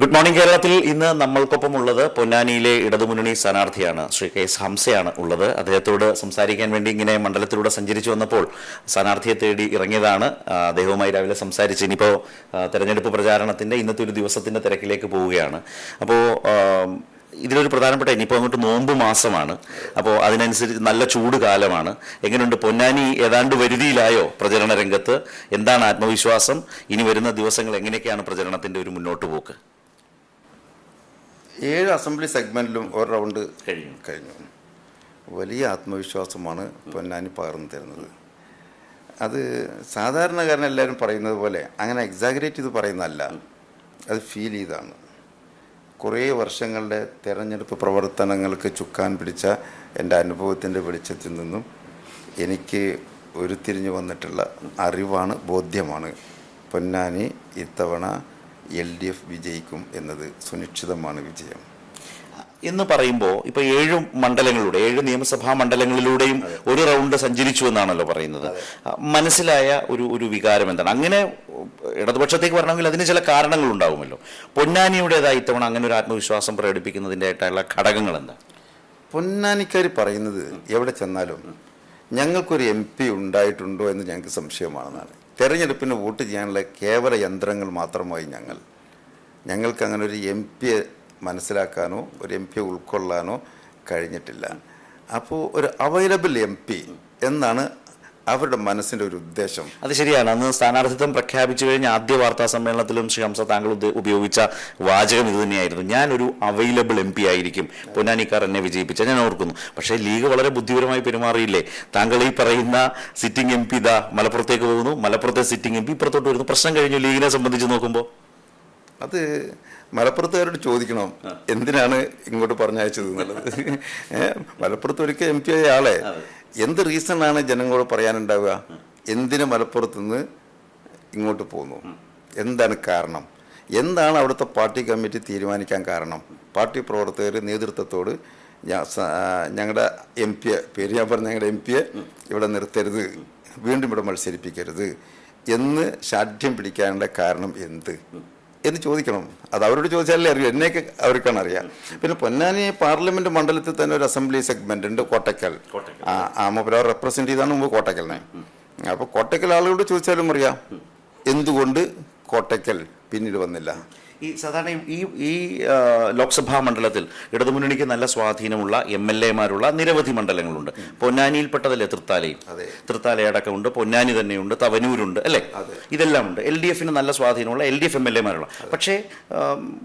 Good morning കേരളത്തിൽ ഇന്ന് നമ്മൾക്കൊപ്പം ഉള്ളത് പൊന്നാനിയിലെ ഇടതുമുന്നണി സ്ഥാനാർത്ഥിയാണ്. ശ്രീ കെ എസ് ഹംസയാണ് ഉള്ളത്. അദ്ദേഹത്തോട് സംസാരിക്കാൻ വേണ്ടി ഇങ്ങനെ മണ്ഡലത്തിലൂടെ സഞ്ചരിച്ചു വന്നപ്പോൾ സ്ഥാനാർത്ഥിയെ തേടി ഇറങ്ങിയതാണ്. അദ്ദേഹവുമായി രാവിലെ സംസാരിച്ച് ഇനിയിപ്പോൾ തെരഞ്ഞെടുപ്പ് പ്രചാരണത്തിന്റെ ഇന്നത്തെ ഒരു ദിവസത്തിന്റെ തിരക്കിലേക്ക് പോവുകയാണ്. അപ്പോൾ ഇതിലൊരു പ്രധാനപ്പെട്ട ഇനിയിപ്പോൾ അങ്ങോട്ട് നോമ്പ് മാസമാണ്. അപ്പോൾ അതിനനുസരിച്ച് നല്ല ചൂട് കാലമാണ്. എങ്ങനെയുണ്ട് പൊന്നാനി? ഏതാണ്ട് വരുതിയിലായോ പ്രചരണ രംഗത്ത്? എന്താണ് ആത്മവിശ്വാസം? ഇനി വരുന്ന ദിവസങ്ങൾ എങ്ങനെയൊക്കെയാണ് പ്രചരണത്തിന്റെ ഒരു മുന്നോട്ട് പോക്ക് ഏഴ് അസംബ്ലി സെഗ്മെന്റിലും ഒരു റൗണ്ട് കഴിഞ്ഞു. കഴിഞ്ഞു. വലിയ ആത്മവിശ്വാസമാണ് പൊന്നാനി പകർന്നു തരുന്നത്. അത് സാധാരണക്കാരൻ എല്ലാവരും പറയുന്നത് പോലെ അങ്ങനെ എക്സാഗ്രേറ്റ് ചെയ്ത് പറയുന്നതല്ല. അത് ഫീൽ ചെയ്താണ്. കുറേ വർഷങ്ങളുടെ തെരഞ്ഞെടുപ്പ് പ്രവർത്തനങ്ങൾക്ക് ചുക്കാൻ പിടിച്ച എന്റെ അനുഭവത്തിന്റെ വെളിച്ചത്തിൽ നിന്നും എനിക്ക് ഉരുത്തിരിഞ്ഞു വന്നിട്ടുള്ള അറിവാണ് ബോധ്യമാണ് പൊന്നാനി ഇത്തവണ എൽ ഡി എഫ് വിജയിക്കും എന്നത് സുനിശ്ചിതമാണ് വിജയം. എന്ന് പറയുമ്പോൾ ഇപ്പൊ ഏഴ് മണ്ഡലങ്ങളിലൂടെ ഏഴ് നിയമസഭാ മണ്ഡലങ്ങളിലൂടെയും ഒരു റൗണ്ട് സഞ്ചരിച്ചു എന്നാണല്ലോ പറയുന്നത്. മനസ്സിലായ ഒരു ഒരു വികാരം എന്താണ്? അങ്ങനെ ഇടതുപക്ഷത്തേക്ക് വരണമെങ്കിൽ അതിന് ചില കാരണങ്ങൾ ഉണ്ടാവുമല്ലോ. പൊന്നാനിയുടേതായി ഇത്തവണ അങ്ങനെ ഒരു ആത്മവിശ്വാസം പ്രകടിപ്പിക്കുന്നതിന്റെ ആയിട്ടുള്ള ഘടകങ്ങൾ എന്താ? പൊന്നാനിക്കാർ പറയുന്നത് എവിടെ ചെന്നാലും ഞങ്ങൾക്കൊരു എം പി ഉണ്ടായിട്ടുണ്ടോ എന്ന് ഞങ്ങൾക്ക് സംശയമാണെന്നാണ്. തെരഞ്ഞെടുപ്പിന് വോട്ട് ചെയ്യാനുള്ള കേവല യന്ത്രങ്ങൾ മാത്രമായി ഞങ്ങൾ. ഞങ്ങൾക്ക് അങ്ങനെ ഒരു എം പിയെ മനസ്സിലാക്കാനോ ഒരു എം പിയെ ഉൾക്കൊള്ളാനോ കഴിഞ്ഞിട്ടില്ല. അപ്പോൾ ഒരു അവൈലബിൾ എം പി എന്നാണ് അവരുടെ മനസ്സിന്റെ ഒരു ഉദ്ദേശം. അത് ശരിയാണ്. അന്ന് സ്ഥാനാർത്ഥിത്വം പ്രഖ്യാപിച്ചു കഴിഞ്ഞ ആദ്യ വാർത്താ സമ്മേളനത്തിലും ശ്രീ ഹംസ താങ്കൾ ഉപയോഗിച്ച വാചകം ഇത് തന്നെയായിരുന്നു. ഒരു അവൈലബിൾ എം പി ആയിരിക്കും. പൊന്നാനിക്കാർ എന്നെ വിജയിപ്പിച്ച. ഞാൻ ഓർക്കുന്നു. പക്ഷേ ലീഗ് വളരെ ബുദ്ധിപരമായി പെരുമാറിയില്ലേ? താങ്കൾ ഈ പറയുന്ന സിറ്റിംഗ് എം പി ഇതാ മലപ്പുറത്തേക്ക് പോകുന്നു. മലപ്പുറത്തെ സിറ്റിംഗ് എം പി ഇപ്പുറത്തോട്ട് വരുന്നു. പ്രശ്നം കഴിഞ്ഞു ലീഗിനെ സംബന്ധിച്ച് നോക്കുമ്പോൾ അത് മലപ്പുറത്തുകാരോട് ചോദിക്കണം. എന്തിനാണ് ഇങ്ങോട്ട് പറഞ്ഞയച്ചത് എന്നുള്ളത്? മലപ്പുറത്ത് ഒരിക്കൽ എം പി ആയ ആളെ. എന്ത് റീസൺ ആണ് ജനങ്ങളോട് പറയാനുണ്ടാവുക? എന്തിനു മലപ്പുറത്ത് നിന്ന് ഇങ്ങോട്ട് പോന്നു എന്താണ് കാരണം? എന്താണ് അവിടുത്തെ പാർട്ടി കമ്മിറ്റി തീരുമാനിക്കാൻ കാരണം? പാർട്ടി പ്രവർത്തകർ നേതൃത്വത്തോട് ഞങ്ങളുടെ എം പിയെ പേര് ഞാൻ പറഞ്ഞ ഞങ്ങളുടെ എം പിയെ ഇവിടെ നിർത്തരുത്. വീണ്ടും ഇവിടെ മത്സരിപ്പിക്കരുത്. എന്ന് ശാഠ്യം പിടിക്കാനുള്ള കാരണം എന്ത്? എന്ന് ചോദിക്കണം. അത് അവരോട് ചോദിച്ചാലേ അറിയൂ. എന്നെയൊക്കെ അവർക്കാണ് അറിയാം. പിന്നെ പൊന്നാനി പാർലമെന്റ് മണ്ഡലത്തിൽ തന്നെ ഒരു അസംബ്ലി സെഗ്മെന്റ് ഉണ്ട് കോട്ടക്കൽ ആ ആ റെപ്രസെന്റ് റെപ്രസെന്റ് ചെയ്താണ് മുമ്പ് കോട്ടക്കലിനെ അപ്പോൾ കോട്ടക്കൽ ആളുകളോട് ചോദിച്ചാലും അറിയാം. എന്തുകൊണ്ട് കോട്ടക്കൽ പിന്നീട് വന്നില്ല? ഈ സാധാരണ ഈ ഈ ലോക്സഭാ മണ്ഡലത്തിൽ ഇടതുമുന്നണിക്ക് നല്ല സ്വാധീനമുള്ള എം എൽ എമാരുള്ള നിരവധി മണ്ഡലങ്ങളുണ്ട്. പൊന്നാനിയിൽപ്പെട്ടതല്ലേ തൃത്താലയും അതെ. തൃത്താല അടക്കമുണ്ട് പൊന്നാനി തന്നെയുണ്ട് തവനൂരുണ്ട് അല്ലേ? ഇതെല്ലാം ഉണ്ട് എൽ ഡി എഫിന് നല്ല സ്വാധീനമുള്ള L D F M L എമാരുള്ള. പക്ഷേ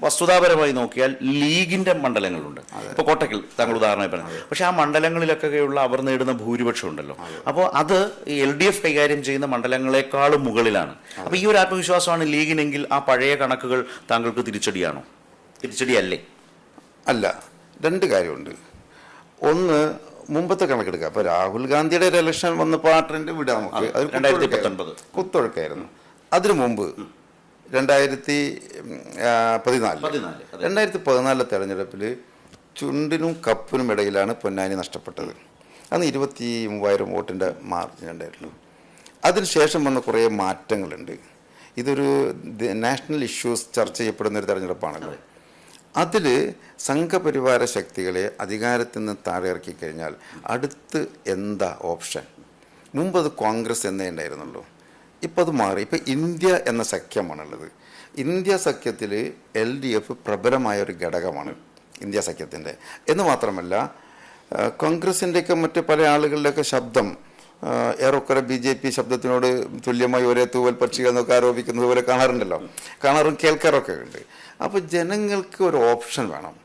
വസ്തുതാപരമായി നോക്കിയാൽ ലീഗിന്റെ മണ്ഡലങ്ങളുണ്ട്. ഇപ്പോൾ കോട്ടക്കൽ താങ്കൾ ഉദാഹരണമായി പറഞ്ഞു. പക്ഷേ ആ മണ്ഡലങ്ങളിലൊക്കെയുള്ള അവർ നേടുന്ന ഭൂരിപക്ഷം ഉണ്ടല്ലോ അപ്പോൾ അത് എൽ ഡി എഫ് കൈകാര്യം ചെയ്യുന്ന മണ്ഡലങ്ങളെക്കാളും മുകളിലാണ്. അപ്പോൾ ഈ ഒരു ആത്മവിശ്വാസമാണ് ലീഗിനെങ്കിൽ ആ പഴയ കണക്കുകൾ താങ്കൾക്ക് തിരിച്ചടിയാണോ? തിരിച്ചടിയല്ലേ? അല്ല രണ്ട് കാര്യമുണ്ട്. ഒന്ന് മുമ്പത്തെ കണക്കെടുക്കുക. അപ്പോൾ രാഹുൽ ഗാന്ധിയുടെ ഒരു ഇലക്ഷൻ വന്നപ്പോൾ ആ ട്രെൻഡ് വിടാൻ നമുക്ക് അത് രണ്ടായിരത്തി. പത്തൊൻപത്. കുത്തൊഴുക്കായിരുന്നു. അതിനു മുമ്പ് രണ്ടായിരത്തി പതിനാല്, രണ്ടായിരത്തി പതിനാലിലെ തെരഞ്ഞെടുപ്പിൽ ചുണ്ടിനും കപ്പിനും ഇടയിലാണ് പൊന്നാനി നഷ്ടപ്പെട്ടത്. അന്ന് ഇരുപത്തി മൂവായിരം വോട്ടിന്റെ മാർജിൻ ഉണ്ടായിട്ടുള്ളൂ അതിനുശേഷം വന്ന കുറേ മാറ്റങ്ങളുണ്ട്. ഇതൊരു നാഷണൽ ഇഷ്യൂസ് ചർച്ച ചെയ്യപ്പെടുന്ന ഒരു തെരഞ്ഞെടുപ്പാണല്ലോ. അതിൽ സംഘപരിവാര ശക്തികളെ അധികാരത്തിൽ നിന്ന് താഴെ ഇറക്കി കഴിഞ്ഞാൽ അടുത്ത് എന്താ ഓപ്ഷൻ? മുമ്പ് അത് കോൺഗ്രസ് എന്നേ ഉണ്ടായിരുന്നുള്ളൂ. ഇപ്പം അത് മാറി. ഇപ്പം ഇന്ത്യ എന്ന സഖ്യമാണുള്ളത്. ഇന്ത്യ സഖ്യത്തിൽ എൽ ഡി എഫ് പ്രബലമായ ഒരു ഘടകമാണ് ഇന്ത്യ സഖ്യത്തിന്റെ എന്ന് മാത്രമല്ല കോൺഗ്രസിന്റെയൊക്കെ മറ്റ് പല ആളുകളുടെയൊക്കെ ശബ്ദം ഏറെക്കുറെ ബി ജെ പി ശബ്ദത്തിനോട് തുല്യമായി ഒരേ തൂവൽ പക്ഷികൾ എന്നൊക്കെ ആരോപിക്കുന്നത് പോലെ കാണാറുണ്ടല്ലോ. കാണാറും കേൾക്കാറൊക്കെ ഉണ്ട്. അപ്പോൾ ജനങ്ങൾക്ക് ഒരു ഓപ്ഷൻ വേണം.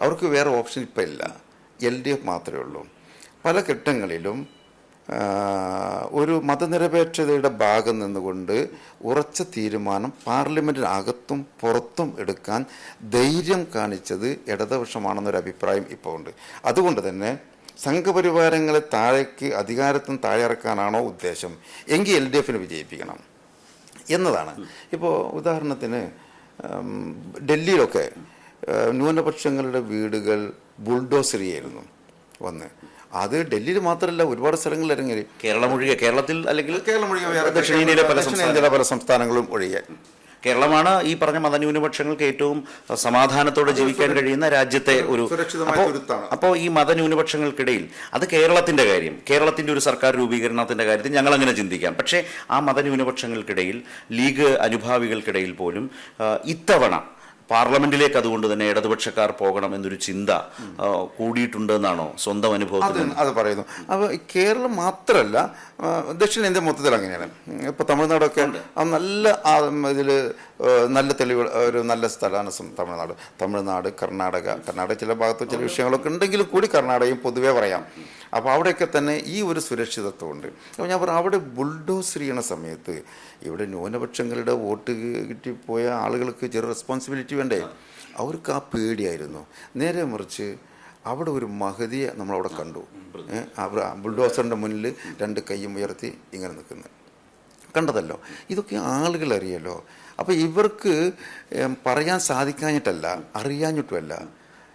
അവർക്ക് വേറെ ഓപ്ഷൻ ഇപ്പം ഇല്ല. എൽ ഡി എഫ് മാത്രമേ ഉള്ളൂ. പല ഘട്ടങ്ങളിലും ഒരു മതനിരപേക്ഷതയുടെ ഭാഗം നിന്നുകൊണ്ട് ഉറച്ച തീരുമാനം പാർലമെന്റിനകത്തും പുറത്തും എടുക്കാൻ ധൈര്യം കാണിച്ചത് ഇടതുപക്ഷമാണെന്നൊരു അഭിപ്രായം ഇപ്പോൾ ഉണ്ട്. അതുകൊണ്ട് തന്നെ സംഘപരിവാരങ്ങളെ താഴേക്ക് അധികാരത്തിന് താഴെ ഇറക്കാനാണോ ഉദ്ദേശം? എങ്കിൽ എൽ ഡി എഫിന് വിജയിപ്പിക്കണം. എന്നതാണ്. ഇപ്പോൾ ഉദാഹരണത്തിന് ഡൽഹിയിലൊക്കെ ന്യൂനപക്ഷങ്ങളുടെ വീടുകൾ ബുൾഡോസർ ചെയ്യായിരുന്നു വന്ന്. അത് ഡൽഹിയിൽ മാത്രമല്ല ഒരുപാട് സ്ഥലങ്ങളിൽ ഇറങ്ങി. കേരളം ഒഴികെ കേരളത്തിൽ അല്ലെങ്കിൽ കേരളം ഒഴികെ ദക്ഷിണേന്ത്യയിലെ പല സംസ്ഥാനങ്ങളും ഒഴികെ. കേരളമാണ് ഈ പറഞ്ഞ മതന്യൂനപക്ഷങ്ങൾക്ക് ഏറ്റവും സമാധാനത്തോടെ ജീവിക്കാൻ കഴിയുന്ന രാജ്യത്തെ ഒരു അപ്പോൾ- അപ്പോൾ ഈ മതന്യൂനപക്ഷങ്ങൾക്കിടയിൽ അത് കേരളത്തിന്റെ കാര്യം. കേരളത്തിന്റെ ഒരു സർക്കാർ രൂപീകരണത്തിന്റെ കാര്യത്തിൽ ഞങ്ങൾ അങ്ങനെ ചിന്തിക്കാം. പക്ഷേ ആ മതന്യൂനപക്ഷങ്ങൾക്കിടയിൽ ലീഗ് അനുഭാവികൾക്കിടയിൽ പോലും ഇത്തവണ പാർലമെന്റിലേക്ക് അതുകൊണ്ട് തന്നെ ഇടതുപക്ഷക്കാർ പോകണം എന്നൊരു ചിന്ത കൂടിയിട്ടുണ്ട് കൂടിയിട്ടുണ്ടെന്നാണോ സ്വന്തം അനുഭവത്തിൽ അത് പറയുന്നു. അപ്പോൾ കേരളം മാത്രമല്ല ദക്ഷിണേന്ത്യ മൊത്തത്തിൽ അങ്ങനെയാണ്. ഇപ്പോൾ തമിഴ്നാടൊക്കെ ആ നല്ല ഇതിൽ നല്ല തെളിവ് ഒരു നല്ല സ്ഥലമാണ് തമിഴ്നാട്. തമിഴ്നാട് കർണാടക. കർണാടക ചില ഭാഗത്ത് ചില വിഷയങ്ങളൊക്കെ ഉണ്ടെങ്കിലും കൂടി കർണാടകയും പൊതുവേ പറയാം. അപ്പോൾ അവിടെയൊക്കെ തന്നെ ഈ ഒരു സുരക്ഷിതത്വം ഉണ്ട് അപ്പോൾ ഞാൻ പറഞ്ഞു അവിടെ ബുൾഡോസ് ചെയ്യണ സമയത്ത് ഇവിടെ ന്യൂനപക്ഷങ്ങളുടെ വോട്ട് കിട്ടിപ്പോയ ആളുകൾക്ക് ചെറിയ റെസ്പോൺസിബിലിറ്റി വേണ്ടേ? അവർക്ക് ആ പേടിയായിരുന്നു. നേരെ മറിച്ച് അവിടെ ഒരു മഹതിയെ നമ്മളവിടെ കണ്ടു. അവർ ബുൾഡോസറിന്റെ മുന്നിൽ രണ്ട് കൈയും ഉയർത്തി ഇങ്ങനെ നിൽക്കുന്നത് കണ്ടതല്ലോ. ഇതൊക്കെ ആളുകൾ അറിയല്ലോ. അപ്പോൾ ഇവർക്ക് പറയാൻ സാധിക്കാഞ്ഞിട്ടല്ല അറിയാഞ്ഞിട്ടുമല്ല.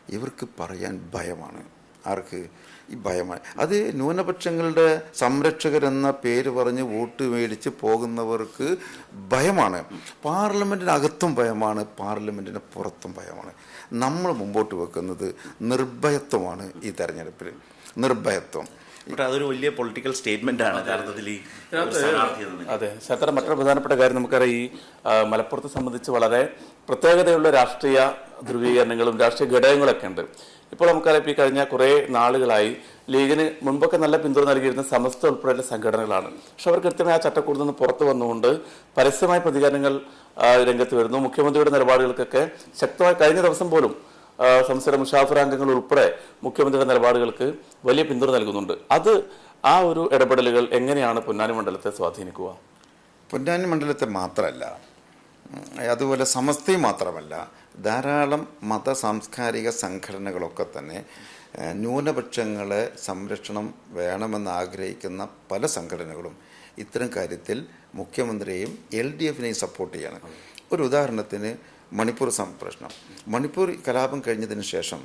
ഇവർക്ക് പറയാൻ ഭയമാണ്. ആർക്ക്? ഈ ഭയമാണ്. അത് ന്യൂനപക്ഷങ്ങളുടെ സംരക്ഷകരെന്ന പേര് പറഞ്ഞ് വോട്ട് മേടിച്ച് പോകുന്നവർക്ക് ഭയമാണ്. പാർലമെന്റിനകത്തും ഭയമാണ് പാർലമെന്റിന് പുറത്തും ഭയമാണ്. നമ്മൾ മുമ്പോട്ട് വെക്കുന്നത് നിർഭയത്വമാണ് ഈ തെരഞ്ഞെടുപ്പിൽ നിർഭയത്വം. അതൊരു വലിയ പൊളിറ്റിക്കൽ സ്റ്റേറ്റ്മെന്റ് ആണ് യഥാർത്ഥത്തിൽ ഈ. അതെ. ശരത്തറ മറ്റൊരു പ്രധാനപ്പെട്ട കാര്യം നമുക്കറിയാം. ഈ മലപ്പുറത്തെ സംബന്ധിച്ച് വളരെ പ്രത്യേകതയുള്ള രാഷ്ട്രീയ ധ്രുവീകരണങ്ങളും രാഷ്ട്രീയ ഘടകങ്ങളൊക്കെ ഉണ്ട്. ഇപ്പോൾ നമുക്കറിയാം ഈ കഴിഞ്ഞ കുറേ നാളുകളായി ലീഗിന് മുൻപൊക്കെ നല്ല പിന്തുണ നൽകിയിരുന്ന സമസ്ത ഉൾപ്പെടെയുള്ള സംഘടനകളാണ്. പക്ഷെ അവർ കൃത്യമായി ആ ചട്ടക്കൂടിൽ നിന്ന് പുറത്തു വന്നുകൊണ്ട് പരസ്യമായ പ്രതികരണങ്ങൾ രംഗത്ത് വരുന്നു. മുഖ്യമന്ത്രിയുടെ നിലപാടുകൾക്കൊക്കെ ശക്തമായി കഴിഞ്ഞ ദിവസം പോലും സംസ്ഥാന മുഷാഫർ അംഗങ്ങൾ ഉൾപ്പെടെ മുഖ്യമന്ത്രിയുടെ നിലപാടുകൾക്ക് വലിയ പിന്തുണ നൽകുന്നുണ്ട്. അത് ആ ഒരു ഇടപെടലുകൾ എങ്ങനെയാണ് പൊന്നാനി മണ്ഡലത്തെ സ്വാധീനിക്കുക? പൊന്നാനി മണ്ഡലത്തെ മാത്രമല്ല അതുപോലെ സമസ്തി മാത്രമല്ല ധാരാളം മത സാംസ്കാരിക സംഘടനകളൊക്കെ തന്നെ ന്യൂനപക്ഷങ്ങളെ സംരക്ഷണം വേണമെന്ന് ആഗ്രഹിക്കുന്ന പല സംഘടനകളും ഇത്തരം കാര്യത്തിൽ മുഖ്യമന്ത്രിയെയും എൽ ഡി എഫിനെയും സപ്പോർട്ട് ചെയ്യണം. ഒരു ഉദാഹരണത്തിന് മണിപ്പൂർ സംപ്രേഷണം. മണിപ്പൂർ കലാപം കഴിഞ്ഞതിന് ശേഷം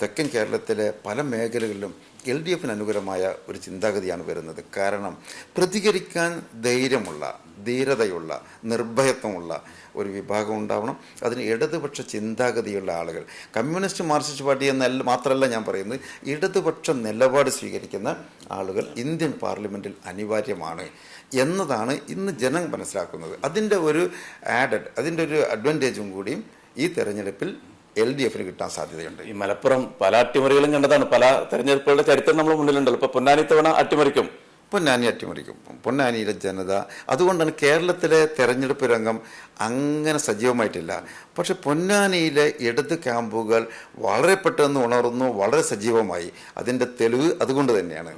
തെക്കൻ കേരളത്തിലെ പല മേഖലകളിലും എൽ ഡി എഫിന് അനുകൂലമായ ഒരു ചിന്താഗതിയാണ് വരുന്നത്. കാരണം പ്രതികരിക്കാൻ ധൈര്യമുള്ള ധീരതയുള്ള നിർഭയത്വമുള്ള ഒരു വിഭാഗം ഉണ്ടാവണം. അതിന് ഇടതുപക്ഷ ചിന്താഗതിയുള്ള ആളുകൾ. കമ്മ്യൂണിസ്റ്റ് മാർക്സിസ്റ്റ് പാർട്ടി എന്നല്ല മാത്രമല്ല ഞാൻ പറയുന്നത്. ഇടതുപക്ഷ നിലപാട് സ്വീകരിക്കുന്ന ആളുകൾ ഇന്ത്യൻ പാർലമെന്റിൽ അനിവാര്യമാണ് എന്നതാണ് ഇന്ന് ജനം മനസ്സിലാക്കുന്നത്. അതിന്റെ ഒരു ആഡഡ് അതിന്റെ ഒരു അഡ്വാന്റേജും കൂടിയും ഈ തെരഞ്ഞെടുപ്പിൽ എൽ ഡി എഫിന് കിട്ടാൻ സാധ്യതയുണ്ട്. ഈ മലപ്പുറം പല അട്ടിമറികളും കണ്ടതാണ്. പല തെരഞ്ഞെടുപ്പുകളുടെ ചരിത്രം നമ്മൾ മുന്നിലുണ്ടല്ലോ. ഇപ്പൊ പൊന്നാനി തവണ അട്ടിമറിക്കും. പൊന്നാനി അട്ടിമറിക്കും. പൊന്നാനിയിലെ ജനത. അതുകൊണ്ടാണ് കേരളത്തിലെ തെരഞ്ഞെടുപ്പ് രംഗം അങ്ങനെ സജീവമായിട്ടില്ല. പക്ഷെ പൊന്നാനിയിലെ ഇടത് ക്യാമ്പുകൾ വളരെ പെട്ടെന്ന് ഉണർന്നു വളരെ സജീവമായി. അതിന്റെ തെളിവ് അതുകൊണ്ട് തന്നെയാണ്.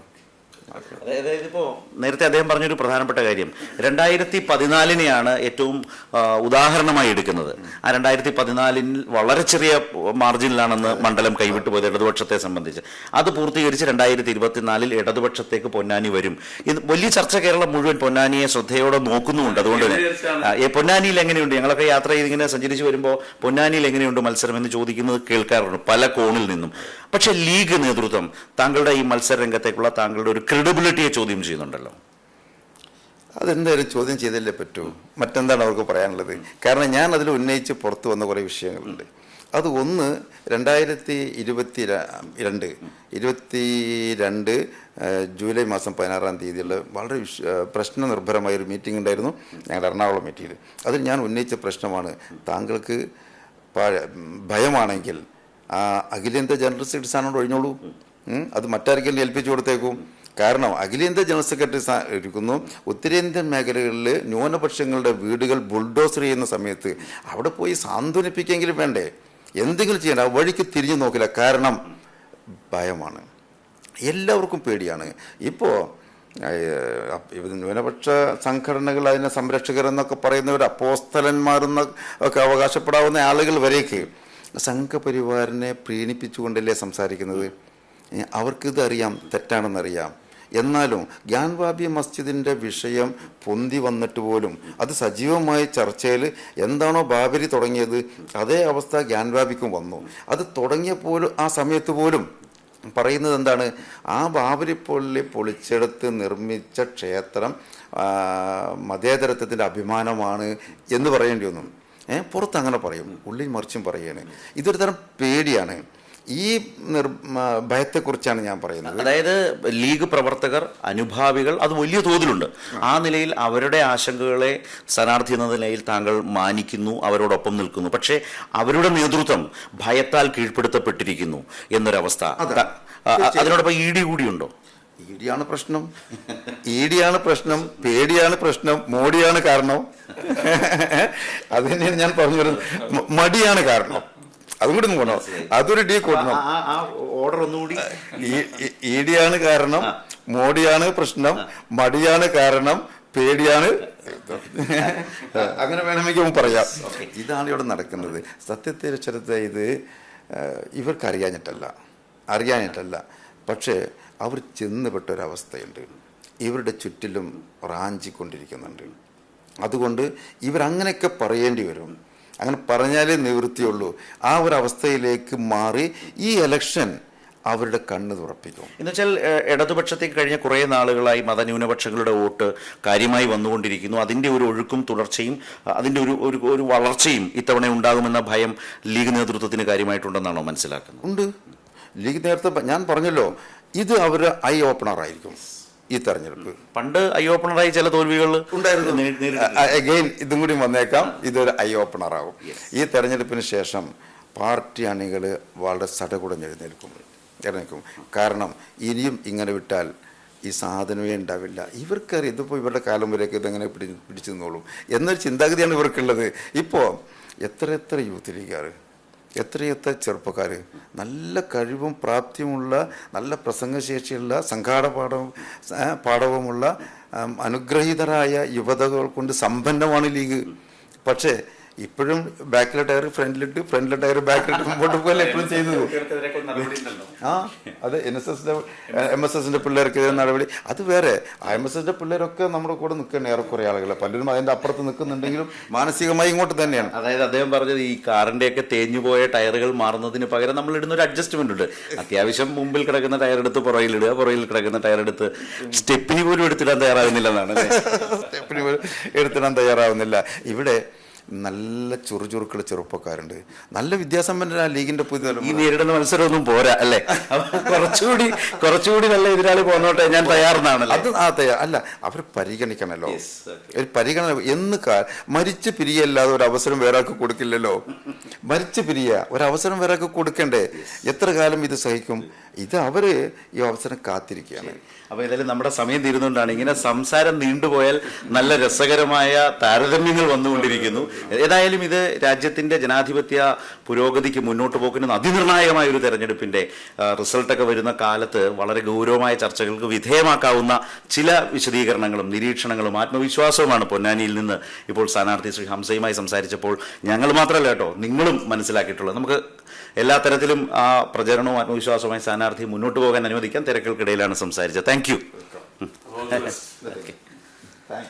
അതായത് ഇപ്പോൾ നേരത്തെ അദ്ദേഹം പറഞ്ഞൊരു പ്രധാനപ്പെട്ട കാര്യം. രണ്ടായിരത്തി പതിനാലിനെയാണ് ഏറ്റവും ഉദാഹരണമായി എടുക്കുന്നത്. ആ രണ്ടായിരത്തി പതിനാലിൽ വളരെ ചെറിയ മാർജിനിലാണെന്ന് മണ്ഡലം കൈവിട്ടു പോയത് ഇടതുപക്ഷത്തെ സംബന്ധിച്ച്. അത് പൂർത്തീകരിച്ച് രണ്ടായിരത്തി ഇരുപത്തിനാലിൽ ഇടതുപക്ഷത്തേക്ക് പൊന്നാനി വരും. ഇത് വലിയ ചർച്ച കേരളം മുഴുവൻ പൊന്നാനിയെ ശ്രദ്ധയോടെ നോക്കുന്നുമുണ്ട്. അതുകൊണ്ട് തന്നെ പൊന്നാനിയിൽ എങ്ങനെയുണ്ട്? ഞങ്ങളൊക്കെ യാത്ര ചെയ്ത് ഇങ്ങനെ സഞ്ചരിച്ച് വരുമ്പോൾ പൊന്നാനിയിൽ എങ്ങനെയുണ്ട് മത്സരം എന്ന് ചോദിക്കുന്നത് കേൾക്കാറുണ്ട് പല കോണിൽ നിന്നും. പക്ഷേ ലീഗ് നേതൃത്വം താങ്കളുടെ ഈ മത്സര രംഗത്തേക്കുള്ള താങ്കളുടെ ഒരു ക്രെഡിബിലിറ്റിയെ ചോദ്യം ചെയ്യുന്നുണ്ടല്ലോ. അതെന്തായാലും ചോദ്യം ചെയ്തല്ലേ പറ്റൂ. മറ്റെന്താണ് അവർക്ക് പറയാനുള്ളത്? കാരണം ഞാൻ അതിൽ ഉന്നയിച്ച് പുറത്തു വന്ന കുറേ വിഷയങ്ങളുണ്ട്. അത് ഒന്ന് രണ്ടായിരത്തി ഇരുപത്തി രണ്ട് ഇരുപത്തി രണ്ട് ജൂലൈ മാസം പതിനാറാം തീയതിയുള്ള വളരെ പ്രശ്ന നിർഭരമായൊരു ഒരു മീറ്റിംഗ് ഉണ്ടായിരുന്നു. ഞങ്ങളുടെ എറണാകുളം മീറ്റിംഗിൽ അതിൽ ഞാൻ ഉന്നയിച്ച പ്രശ്നമാണ് താങ്കൾക്ക് ഭയമാണെങ്കിൽ അഖിലേന്ത്യാ ജനറൽ സെക്രട്ടറി സ്ഥാനം ഒഴിഞ്ഞോളൂ. അത് മറ്റാർക്കെങ്കിലും ഏൽപ്പിച്ചു കൊടുത്തേക്കും. കാരണം അഖിലേന്ത്യാ ജനറൽ സെക്രട്ടറി ഇരിക്കുന്നു. ഉത്തരേന്ത്യൻ മേഖലകളിൽ ന്യൂനപക്ഷങ്ങളുടെ വീടുകൾ ബുൾഡോസർ ചെയ്യുന്ന സമയത്ത് അവിടെ പോയി സാന്ത്വനിപ്പിക്കെങ്കിലും വേണ്ടേ? എന്തെങ്കിലും ചെയ്യണ്ട. വഴിക്ക് തിരിഞ്ഞു നോക്കില്ല. കാരണം ഭയമാണ്. എല്ലാവർക്കും പേടിയാണ്. ഇപ്പോൾ ന്യൂനപക്ഷ സംഘടനകൾ അതിനെ സംരക്ഷകർ എന്നൊക്കെ പറയുന്നവർ അപ്പോസ്തലന്മാരെന്ന ഒക്കെ അവകാശപ്പെടാവുന്ന ആളുകൾ വരേക്ക്. സംഘപരിവാറിനെ പ്രീണിപ്പിച്ചുകൊണ്ടല്ലേ സംസാരിക്കുന്നത്? അവർക്കിതറിയാം അവർക്കിത് തെറ്റാണെന്നറിയാം. എന്നാലും ഗ്യാൻവാബി മസ്ജിദിന്റെ വിഷയം പൊന്തി വന്നിട്ട് പോലും അത് സജീവമായ ചർച്ചയിൽ എന്താണോ ബാബരി തുടങ്ങിയത് അതേ അവസ്ഥ ഗ്യാൻവാബിക്കും വന്നു. അത് തുടങ്ങിയപ്പോലും ആ സമയത്ത് പോലും പറയുന്നത് എന്താണ്? ആ ബാബരി പള്ളി പൊളിച്ചെടുത്ത് നിർമ്മിച്ച ക്ഷേത്രം മതേതരത്വത്തിന്റെ അഭിമാനമാണ് എന്ന് പറയേണ്ടി വന്നു. പുറത്ത് അങ്ങനെ പറയും ഉള്ളിൽ മറിച്ചും പറയുകയാണ് ഇതൊരു തരം പേടിയാണ്. ഈ നിർ ഭയത്തെക്കുറിച്ചാണ് ഞാൻ പറയുന്നത്. അതായത് ലീഗ് പ്രവർത്തകർ അനുഭാവികൾ അത് വലിയ തോതിലുണ്ട്. ആ നിലയിൽ അവരുടെ ആശങ്കകളെ സ്ഥാനാർത്ഥി എന്ന നിലയിൽ താങ്കൾ മാനിക്കുന്നു അവരോടൊപ്പം നിൽക്കുന്നു. പക്ഷേ അവരുടെ നേതൃത്വം ഭയത്താൽ കീഴ്പ്പെടുത്തപ്പെട്ടിരിക്കുന്നു എന്നൊരവസ്ഥ. അതിനോടൊപ്പം ഇ ഡി കൂടിയുണ്ടോ ഈടിയാണ് പ്രശ്നം. ഈടിയാണ് പ്രശ്നം പേടിയാണ് പ്രശ്നം മോഡിയാണ് കാരണം. അത് തന്നെയാണ് ഞാൻ പറഞ്ഞു വരുന്നത്. മടിയാണ് കാരണം. അതും കൂടി പോണോ പോകണം അതൊരു ഡി കൂട്ടണം ഓർഡർ ഒന്നുകൂടി. ഈടിയാണ് കാരണം മോഡിയാണ് പ്രശ്നം മടിയാണ് കാരണം പേടിയാണ്. അങ്ങനെ വേണമെങ്കിൽ പറയാം. ഇതാണ് ഇവിടെ നടക്കുന്നത്. സത്യത്തെ ചരിത്ര ഇത് ഏഹ്, ഇവർക്ക് അറിയാഞ്ഞിട്ടല്ല. അറിയാഞ്ഞിട്ടല്ല. പക്ഷേ അവർ ചെന്നുപെട്ട ഒരവസ്ഥയുണ്ട് ഇവരുടെ ചുറ്റിലും റാഞ്ചിക്കൊണ്ടിരിക്കുന്നുണ്ട്. അതുകൊണ്ട് ഇവരങ്ങനെയൊക്കെ പറയേണ്ടി വരും. അങ്ങനെ പറഞ്ഞാലേ നിവൃത്തിയുള്ളൂ. ആ ഒരു അവസ്ഥയിലേക്ക് മാറി ഈ എലക്ഷൻ അവരുടെ കണ്ണ് തുറപ്പിക്കും. എന്നുവെച്ചാൽ വെച്ചാൽ ഇടതുപക്ഷത്തേക്ക് കഴിഞ്ഞ കുറേ നാളുകളായി മതന്യൂനപക്ഷങ്ങളുടെ വോട്ട് കാര്യമായി വന്നുകൊണ്ടിരിക്കുന്നു. അതിന്റെ ഒരു ഒഴുക്കും തുടർച്ചയും അതിന്റെ ഒരു ഒരു ഒരു വളർച്ചയും ഇത്തവണ ഉണ്ടാകുമെന്ന ഭയം ലീഗ് നേതൃത്വത്തിന് കാര്യമായിട്ടുണ്ടെന്നാണോ മനസ്സിലാക്കുന്നത്? ഉണ്ട്. ലീഗ് നേതൃത്വം ഞാൻ പറഞ്ഞല്ലോ ഇത് അവർ ഐ ഓപ്പണർ ആയിരിക്കും ഈ തെരഞ്ഞെടുപ്പ്. പണ്ട് ഐ ഓപ്പണറായി ചില തോൽവികൾ അഗെയിൻ ഇതും കൂടി വന്നേക്കാം. ഇതൊരു ഐ ഓപ്പണർ ആവും. ഈ തെരഞ്ഞെടുപ്പിന് ശേഷം പാർട്ടി അണികൾ വളരെ സടകുടഞ്ഞെഴുന്നേൽക്കും എഴുന്നേൽക്കും. കാരണം ഇനിയും ഇങ്ങനെ വിട്ടാൽ ഈ സാധനമേ ഉണ്ടാവില്ല. ഇവർക്കറിയാം ഇതിപ്പോൾ ഇവരുടെ കാലം വരെയൊക്കെ ഇതെങ്ങനെ പിടി പിടിച്ചു നിന്നോളും. എന്നൊരു ചിന്താഗതിയാണ് ഇവർക്കുള്ളത്. ഇപ്പോൾ എത്ര എത്ര യൂത്ത് ലീഗുകാർ എത്രയെത്ര ചെറുപ്പക്കാർ നല്ല കഴിവും പ്രാപ്തിയുമുള്ള നല്ല പ്രസംഗശേഷിയുള്ള സംഘാട പാഠവും പാഠവുമുള്ള അനുഗ്രഹീതരായ യുവതകൾ കൊണ്ട് സമ്പന്നമാണ് ലീഗ്. പക്ഷേ ഇപ്പോഴും ബാക്കിലെ ടയർ ഫ്രണ്ടിലിട്ട് ഫ്രണ്ടിലെ ടയർ ബാക്കിലിട്ട് മുമ്പോട്ട് പോലെ എപ്പോഴും ചെയ്യുന്നത് ആ അത് എൻ എസ് എസിന്റെ എം എസ് എസിന്റെ പിള്ളേർക്കെതിരെ നടപടി. അത് വേറെ ആ എം എസ് എസിന്റെ പിള്ളേരൊക്കെ നമ്മുടെ കൂടെ നിൽക്കുകയാണ് ഏറെക്കുറെ ആളുകൾ പലരും അതിന്റെ അപ്പുറത്ത് നിൽക്കുന്നുണ്ടെങ്കിലും മാനസികമായി ഇങ്ങോട്ട് തന്നെയാണ്. അതായത് അദ്ദേഹം പറഞ്ഞത് ഈ കാറിന്റെയൊക്കെ തേഞ്ഞുപോയ ടയറുകൾ മാറുന്നതിന് പകരം നമ്മൾ ഇടുന്ന ഒരു അഡ്ജസ്റ്റ്മെന്റ് ഉണ്ട്. അത്യാവശ്യം മുമ്പിൽ കിടക്കുന്ന ടയർ എടുത്ത് പുറയിലിടുക പുറയിൽ കിടക്കുന്ന ടയർ എടുത്ത് സ്റ്റെപ്പിന് പോലും എടുത്തിടാൻ തയ്യാറാവുന്നില്ല എന്നാണ് സ്റ്റെപ്പിന് പോലും എടുത്തിടാൻ തയ്യാറാവുന്നില്ല. ഇവിടെ നല്ല ചുറുചുറുക്കുള്ള ചെറുപ്പക്കാരുണ്ട്. നല്ല വിദ്യാസമ്പന്നരാ ലീഗിന്റെ പുതിയ ഈ. നേരിടുന്ന മത്സരമൊന്നും പോരാ അല്ലേ? കുറച്ചുകൂടി കുറച്ചുകൂടി നല്ല എതിരാളി പോന്നോട്ടെ ഞാൻ തയ്യാറെന്നാണ് അത് ആ തയ്യാ അല്ല അവർ പരിഗണിക്കണല്ലോ. ഒരു പരിഗണന എന്ന് മരിച്ച് മരിച്ചു പിരിയല്ലാതെ ഒരു അവസരം വേറെ ആൾക്ക് കൊടുക്കില്ലല്ലോ. മരിച്ചു പിരിയ ഒരു അവസരം വേറെ ആൾക്ക് കൊടുക്കണ്ടേ എത്ര കാലം ഇത് സഹിക്കും? ഇത് അവർ ഈ അവസരം കാത്തിരിക്കുകയാണ്. അപ്പൊ ഏതായാലും നമ്മുടെ സമയം തീരുന്നുകൊണ്ടാണ് ഇങ്ങനെ സംസാരം നീണ്ടുപോയാൽ നല്ല രസകരമായ താരതമ്യങ്ങൾ വന്നുകൊണ്ടിരിക്കുന്നു. ഏതായാലും ഇത് രാജ്യത്തിന്റെ ജനാധിപത്യ പുരോഗതിക്ക് മുന്നോട്ട് പോക്കിന് അതിനിർണായകമായ ഒരു തെരഞ്ഞെടുപ്പിന്റെ റിസൾട്ടൊക്കെ വരുന്ന കാലത്ത് വളരെ ഗൗരവമായ ചർച്ചകൾക്ക് വിധേയമാക്കാവുന്ന ചില വിശദീകരണങ്ങളും നിരീക്ഷണങ്ങളും ആത്മവിശ്വാസവുമാണ് പൊന്നാനിയിൽ നിന്ന് ഇപ്പോൾ സ്ഥാനാർത്ഥി ശ്രീ ഹംസയുമായി സംസാരിച്ചപ്പോൾ ഞങ്ങൾ മാത്രമല്ല കേട്ടോ നിങ്ങളും മനസ്സിലാക്കിയിട്ടുള്ളത്. നമുക്ക് എല്ലാ തരത്തിലും ആ പ്രചരണവും ആത്മവിശ്വാസവുമായി സ്ഥാനാർത്ഥി മുന്നോട്ട് പോകാൻ അനുവദിക്കാൻ തിരക്കുകൾക്കിടയിലാണ് സംസാരിച്ചത്. Thank you. All the best. okay.